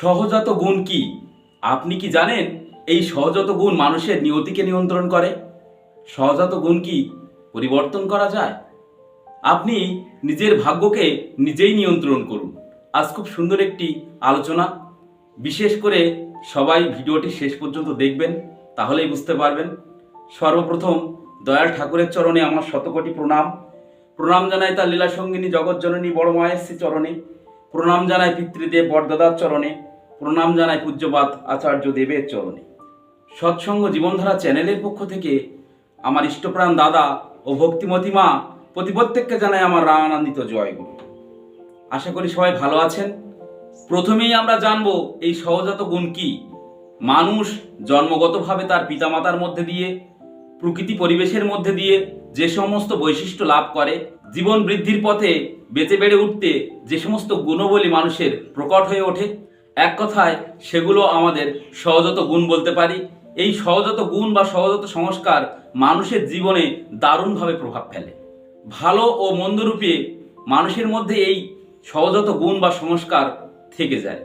সহজাত গুণ কি? আপনি কি জানেন এই সহজাত গুণ মানুষের নিয়তিকে নিয়ন্ত্রণ করে? সহজাত গুণ কি পরিবর্তন করা যায়? আপনি নিজের ভাগ্যকে নিজেই নিয়ন্ত্রণ করুন। আজ খুব সুন্দর একটি আলোচনা। বিশেষ করে সবাই ভিডিওটি শেষ পর্যন্ত দেখবেন, তাহলেই বুঝতে পারবেন। সর্বপ্রথম দয়াল ঠাকুরের চরণে আমার শতকোটি প্রণাম। প্রণাম জানাই তার লীলা সঙ্গিনী জগৎ জগৎজননী বড় মায়ের চরণে। প্রণাম জানাই পিতৃদেব বরদাদার চরণে। প্রণাম জানায় পূজ্যপাত আচার্য দেবের চরণে সৎসঙ্গ জীবনধারা চ্যানেলের পক্ষ থেকে আমার ইষ্টপ্রাণ দাদা ও ভক্তিমতী মা প্রতি প্রত্যেককে জানাই আমার রামানন্দিত জয়গুরু। আশা করি সবাই ভালো আছেন। প্রথমেই আমরা জানব এই সহজাত গুণ কি? মানুষ জন্মগতভাবে তার পিতামাতার মধ্যে দিয়ে, প্রকৃতি পরিবেশের মধ্যে দিয়ে যে সমস্ত বৈশিষ্ট্য লাভ করে, জীবন বৃদ্ধির পথে বেঁচে বেড়ে উঠতে যে সমস্ত গুণবলী মানুষের প্রকট হয়ে ওঠে এক কথায়, সেগুলো আমাদের সহজাত গুণ বলতে পারি। এই সহজাত গুণ বা সহজাত সংস্কার মানুষের জীবনে দারুণভাবে প্রভাব ফেলে। ভালো ও মন্দরূপে মানুষের মধ্যে এই সহজাত গুণ বা সংস্কার থেকে যায়।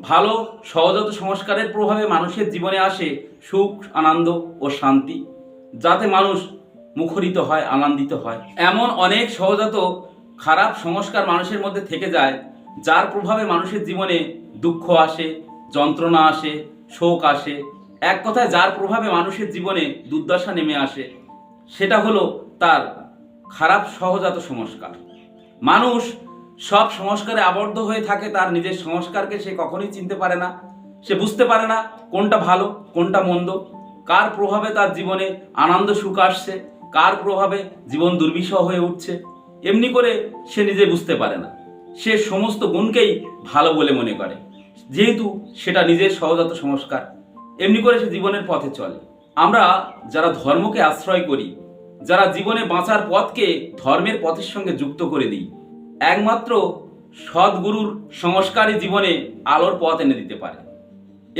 ভালো, সহজাত সংস্কারের প্রভাবে মানুষের জীবনে আসে সুখ, আনন্দ ও শান্তি, যাতে মানুষ মুখরিত হয়, আনন্দিত হয়। এমন অনেক সহজাত খারাপ সংস্কার মানুষের মধ্যে থেকে যায় যার প্রভাবে মানুষের জীবনে দুঃখ আসে, যন্ত্রণা আসে, শোক আসে, এক কথায় যার প্রভাবে মানুষের জীবনে দুর্দশা নেমে আসে, সেটা হলো তার খারাপ সহজাত সংস্কার। মানুষ সব সংস্কারে আবদ্ধ হয়ে থাকে, তার নিজের সংস্কারকে সে কখনোই চিনতে পারে না। সে বুঝতে পারে না কোনটা ভালো, কোনটা মন্দ, কার প্রভাবে তার জীবনে আনন্দ সুখ আসছে, কার প্রভাবে জীবন দুর্বিষহ হয়ে উঠছে। এমনি করে সে নিজে বুঝতে পারে না। সে সমস্ত গুণকেই ভালো বলে মনে করে। যেহেতু সেটা নিজের সহজাত সংস্কার, এমনি করে সে জীবনের পথে চলে। আমরা যারা ধর্মকে আশ্রয় করি, যারা জীবনে বাঁচার পথকে ধর্মের পথের সঙ্গে যুক্ত করে দিই, একমাত্র সদ্গুরুর সংস্কারই জীবনে আলোর পথ এনে দিতে পারে।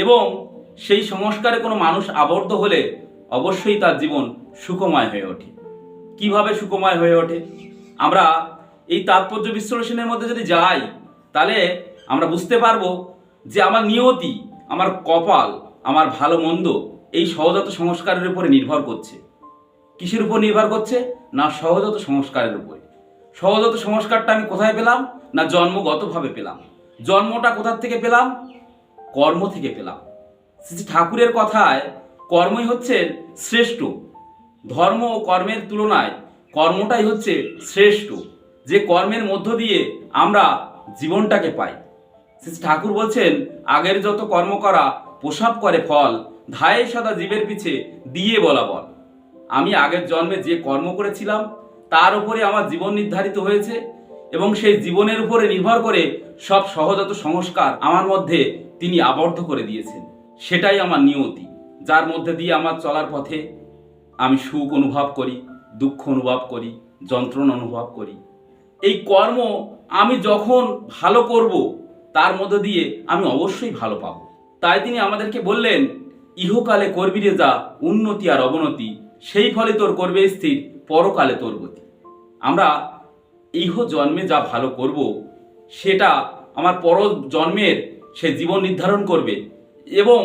এবং সেই সংস্কারে কোনো মানুষ আবদ্ধ হলে অবশ্যই তার জীবন সুখময় হয়ে ওঠে। কীভাবে সুখময় হয়ে ওঠে? আমরা এই তাৎপর্য বিশ্লেষণের মধ্যে যদি যাই, তাহলে আমরা বুঝতে পারব যে আমার নিয়তি, আমার কপাল, আমার ভালো মন্দ এই সহজাত সংস্কারের উপরে নির্ভর করছে। কিসের উপর নির্ভর করছে? না সহজাত সংস্কারের উপরে। সহজাত সংস্কারটা আমি কোথায় পেলাম? না জন্মগতভাবে পেলাম। জন্মটা কোথার থেকে পেলাম? কর্ম থেকে পেলাম। শ্রী ঠাকুরের কথায় কর্মই হচ্ছে শ্রেষ্ঠ। ধর্ম ও কর্মের তুলনায় কর্মটাই হচ্ছে শ্রেষ্ঠ। যে কর্মের মধ্য দিয়ে আমরা জীবনটাকে পাই। শ্রী ঠাকুর বলছেন, আগের যত কর্ম করা, প্রসাব করে ফল, ধায়ে সদা জীবের পিছে দিয়ে বলা বল। আমি আগের জন্মে যে কর্ম করেছিলাম, তার উপরে আমার জীবন নির্ধারিত হয়েছে এবং সেই জীবনের উপরে নির্ভর করে সব সহজাত সংস্কার আমার মধ্যে তিনি আবদ্ধ করে দিয়েছেন। সেটাই আমার নিয়তি। যার মধ্যে দিয়ে আমার চলার পথে আমি সুখ অনুভব করি, দুঃখ অনুভব করি, যন্ত্রণা অনুভব করি। এই কর্ম আমি যখন ভালো করব, তার মধ্য দিয়ে আমি অবশ্যই ভালো পাব। তাই তিনি আমাদেরকে বললেন, ইহকালে করবি রে যা, উন্নতি আর অবনতি, সেই ফলে তোর করবে স্থির, পরকালে তোর গতি। আমরা ইহ জন্মে যা ভালো করব, সেটা আমার পর জন্মের সে জীবন নির্ধারণ করবে এবং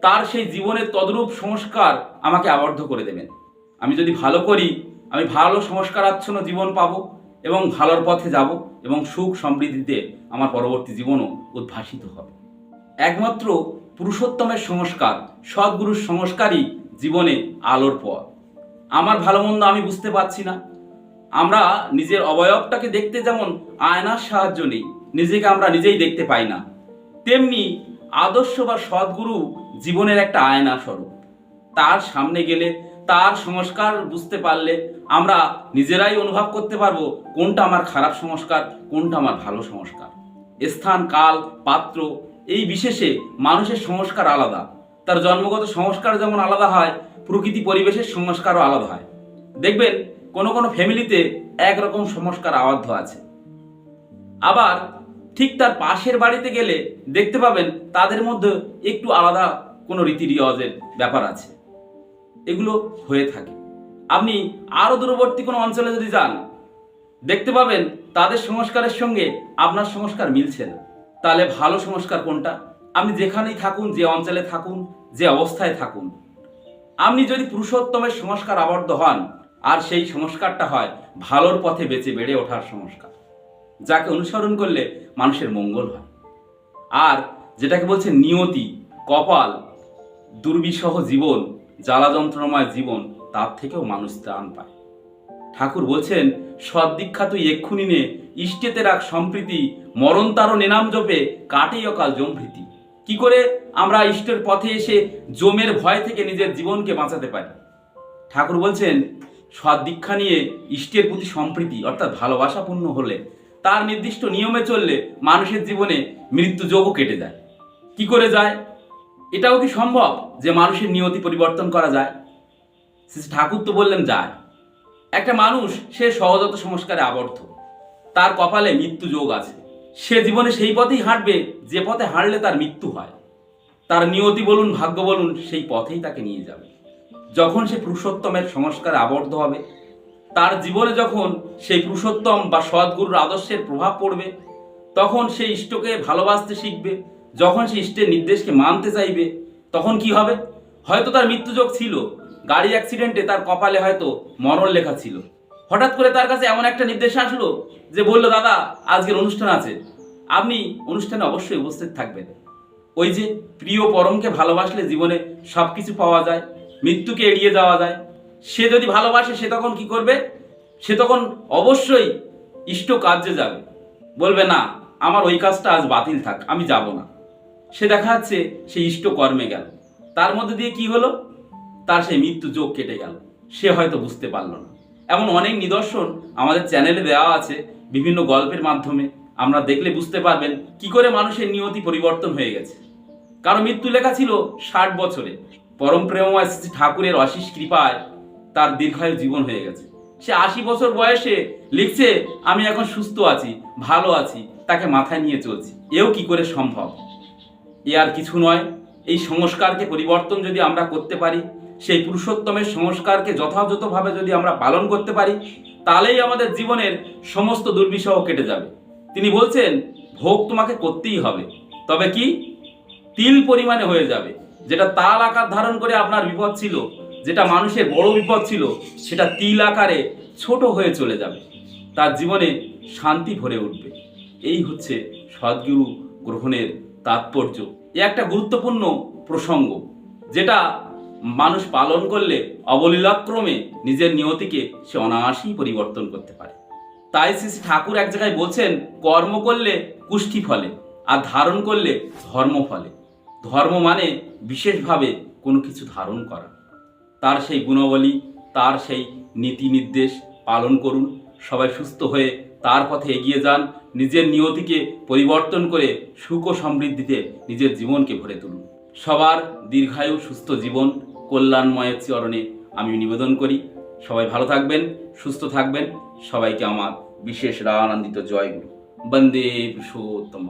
তার সেই জীবনের তদরূপ সংস্কার আমাকে আবদ্ধ করে দেবেন। আমি যদি ভালো করি, আমি ভালো সংস্কারাচ্ছন্ন জীবন পাবো। এবং ভালোর পথে যাব এবং সুখ সমৃদ্ধিতে আমার পরবর্তী জীবনও উদ্ভাসিত হবে। একমাত্র পুরুষোত্তমের সংস্কার, সদ্গুরুর সংস্কারই জীবনে আলোর পথ। আমার ভালো মন্দ আমি বুঝতে পারছি না। আমরা নিজের অবয়বটাকে দেখতে যেমন আয়নার সাহায্য নেই, নিজেকে আমরা নিজেই দেখতে পাই না। তেমনি আদর্শ বা সদ্গুরু জীবনের একটা আয়না স্বরূপ তার সামনে গেলে তার সংস্কার বুঝতে পারলে আমরা নিজেরাই অনুভব করতে পারব কোনটা আমার খারাপ সংস্কার, কোনটা আমার ভালো সংস্কার। স্থান, কাল, পাত্র, এই বিশেষে মানুষের সংস্কার আলাদা। তার জন্মগত সংস্কার যেমন আলাদা হয়, প্রকৃতি পরিবেশের সংস্কারও আলাদা হয়। দেখবেন, কোনো কোনো ফ্যামিলিতে একরকম সংস্কার আবদ্ধ আছে। আবার ঠিক তার পাশের বাড়িতে গেলে দেখতে পাবেন তাদের মধ্যে একটু আলাদা কোনো রীতি রিওয়াজের ব্যাপার আছে। এগুলো হয়ে থাকে। আপনি আরও দূরবর্তী কোনো অঞ্চলে যদি যান, দেখতে পাবেন তাদের সংস্কারের সঙ্গে আপনার সংস্কার মিলছে না। তাহলে ভালো সংস্কার কোনটা? আপনি যেখানেই থাকুন, যে অঞ্চলে থাকুন, যে অবস্থায় থাকুন। আপনি যদি পুরুষোত্তমের সংস্কার আবদ্ধ হন, আর সেই সংস্কারটা হয় ভালোর পথে বেঁচে বেড়ে ওঠার সংস্কার, যাকে অনুসরণ করলে মানুষের মঙ্গল হয়। আর যেটাকে বলছে নিয়তি, কপাল, দুর্বিষহ জীবন জ্বালা যন্ত্রণাময় জীবন তার থেকেও মানুষ ত্রাণ পায়। ঠাকুর বলছেন সদ্দীক্ষা তুই এক্ষুনি নে, ইষ্টেতে রাখ সম্প্রীতি, মরণ তারও নেনাম জপে, কাটেই অকাল জমভৃতি কি করে আমরা ইষ্টের পথে এসে জমের ভয় থেকে নিজের জীবনকে বাঁচাতে পারি? ঠাকুর বলছেন, সদ্দীক্ষা নিয়ে ইষ্টের প্রতি সম্প্রীতি, অর্থাৎ ভালোবাসাপূর্ণ হলে, তার নির্দিষ্ট নিয়মে চললে মানুষের জীবনে মৃত্যু যোগও কেটে যায়। কি করে যায়? এটাও কি সম্ভব যে মানুষের নিয়তি পরিবর্তন করা যায়? শ্রী ঠাকুর তো বললেন, যায়। একটা মানুষ, সে সহজাত সংস্কারে আবদ্ধ। তার কপালে মৃত্যু যোগ আছে। সে জীবনে সেই পথেই হাঁটবে, যে পথে হাঁটলে তার মৃত্যু হয়। তার নিয়তি বলুন, ভাগ্য বলুন, সেই পথেই তাকে নিয়ে যাবে। যখন সে পুরুষোত্তমের সংস্কারে আবদ্ধ হবে, তার জীবনে যখন সেই পুরুষোত্তম বা সদ্গুরুর আদর্শের প্রভাব পড়বে, তখন সে ইষ্টকে ভালোবাসতে শিখবে যখন সে ইষ্টের নির্দেশকে মানতে চাইবে, তখন কি হবে? হয়তো তার মৃত্যুযোগ ছিল। গাড়ি অ্যাক্সিডেন্টে তার কপালে হয়তো মরণ লেখা ছিল। হঠাৎ করে তার কাছে এমন একটা নির্দেশ আসলো যে বলল, দাদা, আজকের অনুষ্ঠান আছে। আপনি অনুষ্ঠানে অবশ্যই উপস্থিত থাকবেন। ওই যে প্রিয় পরমকে ভালোবাসলে জীবনে সব কিছু পাওয়া যায়, মৃত্যুকে এড়িয়ে যাওয়া যায়। সে যদি ভালোবাসে, সে তখন কি করবে? সে তখন অবশ্যই ইষ্ট কার্যে যাবে। বলবে, না, আমার ওই কাজটা আজ বাতিল থাক, আমি যাব না। সে দেখা যাচ্ছে সে ইষ্ট কর্মে গেল। তার মধ্যে দিয়ে কি হলো? তার সেই মৃত্যু যোগ কেটে গেল। সে হয়তো বুঝতে পারল না। এমন অনেক নিদর্শন আমাদের চ্যানেলে দেওয়া আছে, বিভিন্ন গল্পের মাধ্যমে। আমরা দেখলে বুঝতে পারবেন কি করে মানুষের নিয়তি পরিবর্তন হয়ে গেছে। কারও মৃত্যু লেখা ছিল ষাট বছরে। পরম প্রেমময় ঠাকুরের অশিস কৃপায় তার দীর্ঘায়ু জীবন হয়ে গেছে। সে আশি বছর বয়সে লিখছে, আমি এখন সুস্থ আছি, ভালো আছি, তাকে মাথায় নিয়ে চলছি। এও কি করে সম্ভব? এ আর কিছু নয়। এই সংস্কারকে পরিবর্তন যদি আমরা করতে পারি, সেই পুরুষোত্তমের সংস্কারকে যথাযথভাবে যদি আমরা পালন করতে পারি, তাহলেই আমাদের জীবনের সমস্ত দুর্বিষহ কেটে যাবে। তিনি বলছেন, ভোগ তোমাকে করতেই হবে। তবে কি? তিল পরিমাণে হয়ে যাবে। যেটা তাল আকার ধারণ করে আপনার বিপদ ছিল, যেটা মানুষের বড় বিপদ ছিল, সেটা তিল আকারে ছোট হয়ে চলে যাবে। তার জীবনে শান্তি ভরে উঠবে। এই হচ্ছে সদ্গুরু গ্রহণের তাৎপর্য। এ একটা গুরুত্বপূর্ণ প্রসঙ্গ, যেটা মানুষ পালন করলে অবলীলাক্রমে নিজের নিয়তিকে সে অনায়াসেই পরিবর্তন করতে পারে। তাই শ্রী ঠাকুর এক জায়গায় বলছেন, কর্ম করলে কুষ্ঠি ফলে আর ধারণ করলে ধর্ম ফলে। ধর্ম মানে বিশেষভাবে কোনো কিছু ধারণ করা। তার সেই গুণাবলী, তার সেই নীতি নির্দেশ পালন করুন। সবাই সুস্থ হয়ে তার পথে এগিয়ে যান। নিজের নিয়তিকে পরিবর্তন করে সুখ ও সমৃদ্ধিতে নিজের জীবনকে ভরে তুলুন। সবার দীর্ঘায়ু সুস্থ জীবন কল্যাণময়ের চরণে আমি নিবেদন করি। সবাই ভালো থাকবেন, সুস্থ থাকবেন। সবাইকে আমার বিশেষ রানন্দিত জয়গুরু। বন্দে পুরুষোত্তম